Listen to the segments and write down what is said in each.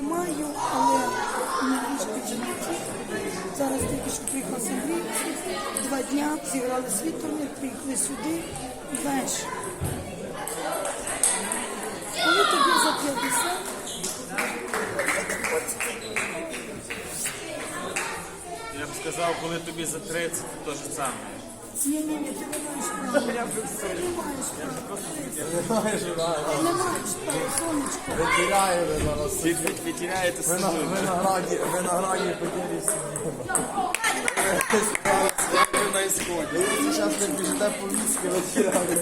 Маю, але не трішки чоловічі. Зараз тільки що приїхав з Андріївці. Два дня зіграли свій турнір, приїхали сюди. Знаєш, коли тобі за 50, Я б сказав, коли тобі за 30, то ж саме. Ти не маєш права. Ти не маєш зараз. Ви, ви, на винограді, винограді поділіться. Ви зараз не біжите по віскі, витіряли.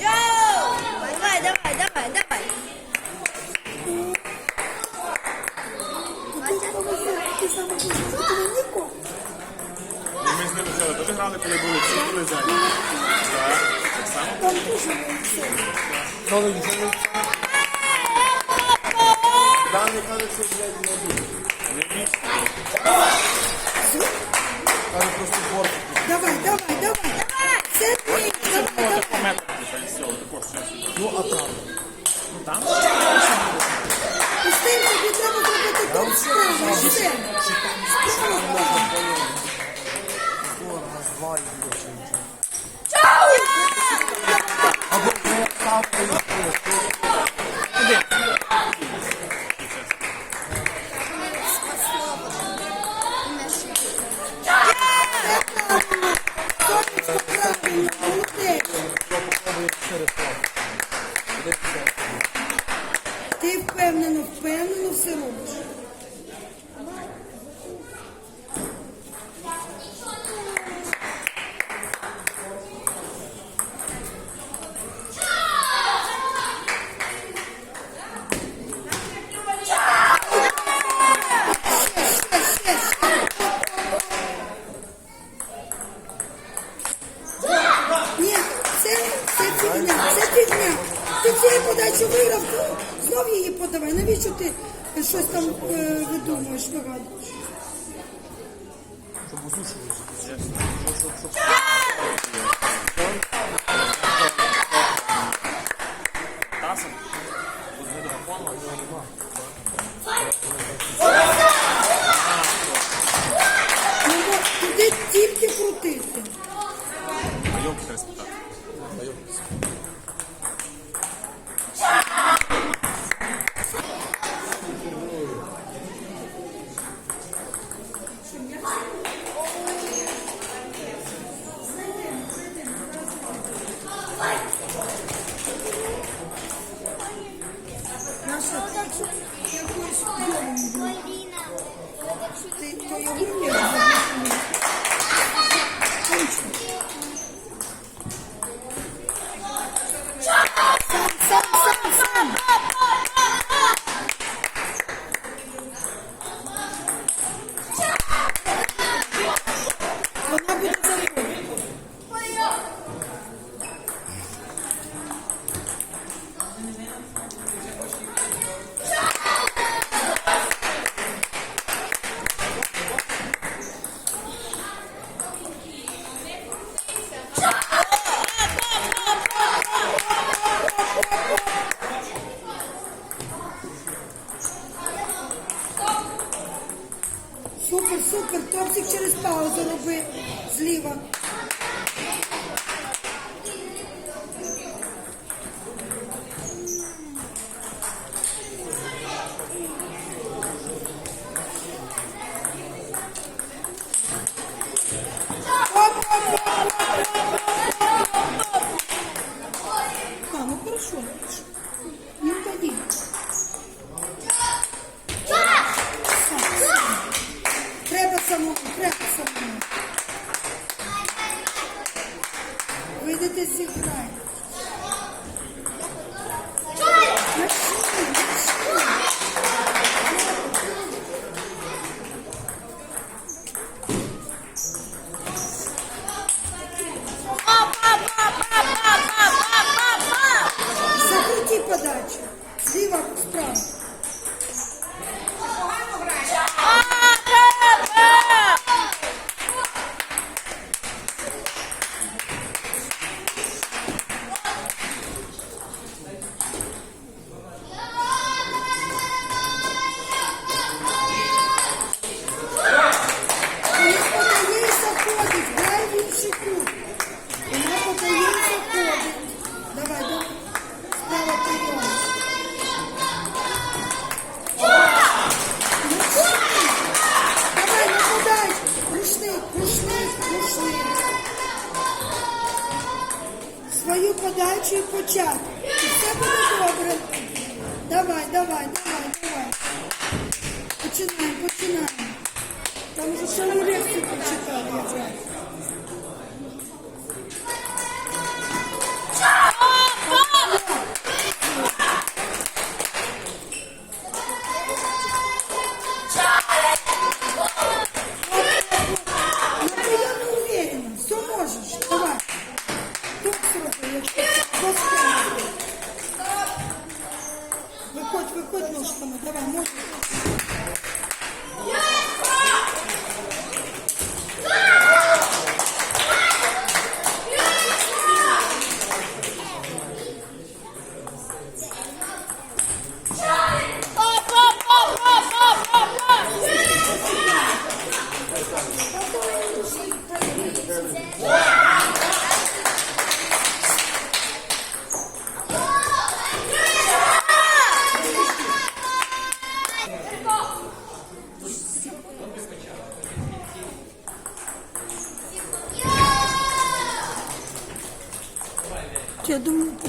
Joe! Давай, давай, давай, давай. Ти ти. Ми з ними. То ви грали, коли були всі були зайняті. Так, так само. Там Дані каже, що блядь, не буде. Не більше. Каже, просто борт. Давай, давай, давай. Це твій, давай, давай. По метру також щось. Ну, а там? Там? Устим, тобі треба зробити там справу. Все. Справа. Раз, два і більше нічого. Або вже сам Сонечко, правильно, mereceu. Е. Ну, тільки. Майовки починаємо. Там вже цілу лекцію прочитали, я знаю. Выходь, выходь, ножками, давай, можно.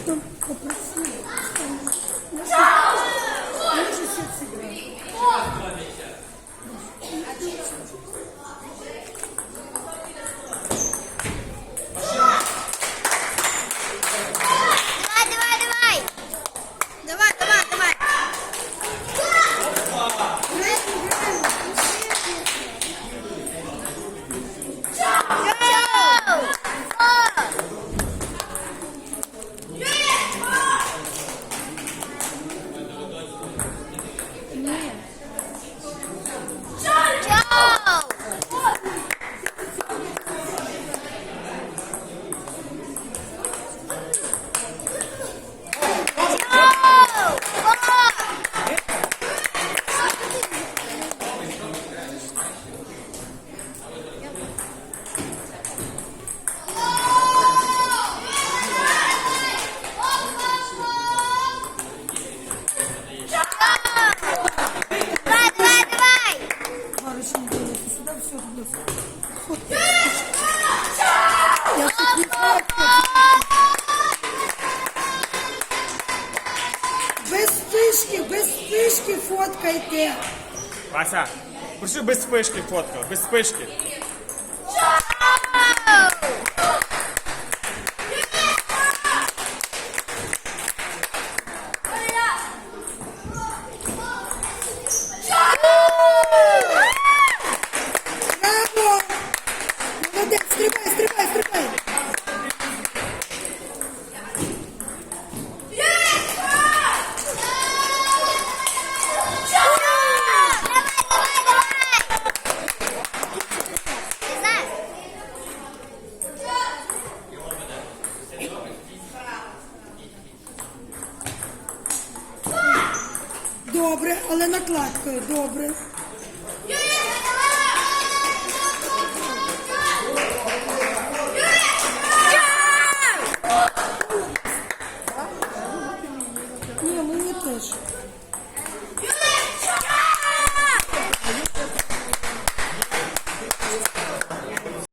Então, сюда все равно. Без фишки, без фишки фоткайте. Вася, прошу без фишки фотка, без фишки. Дякую, добре.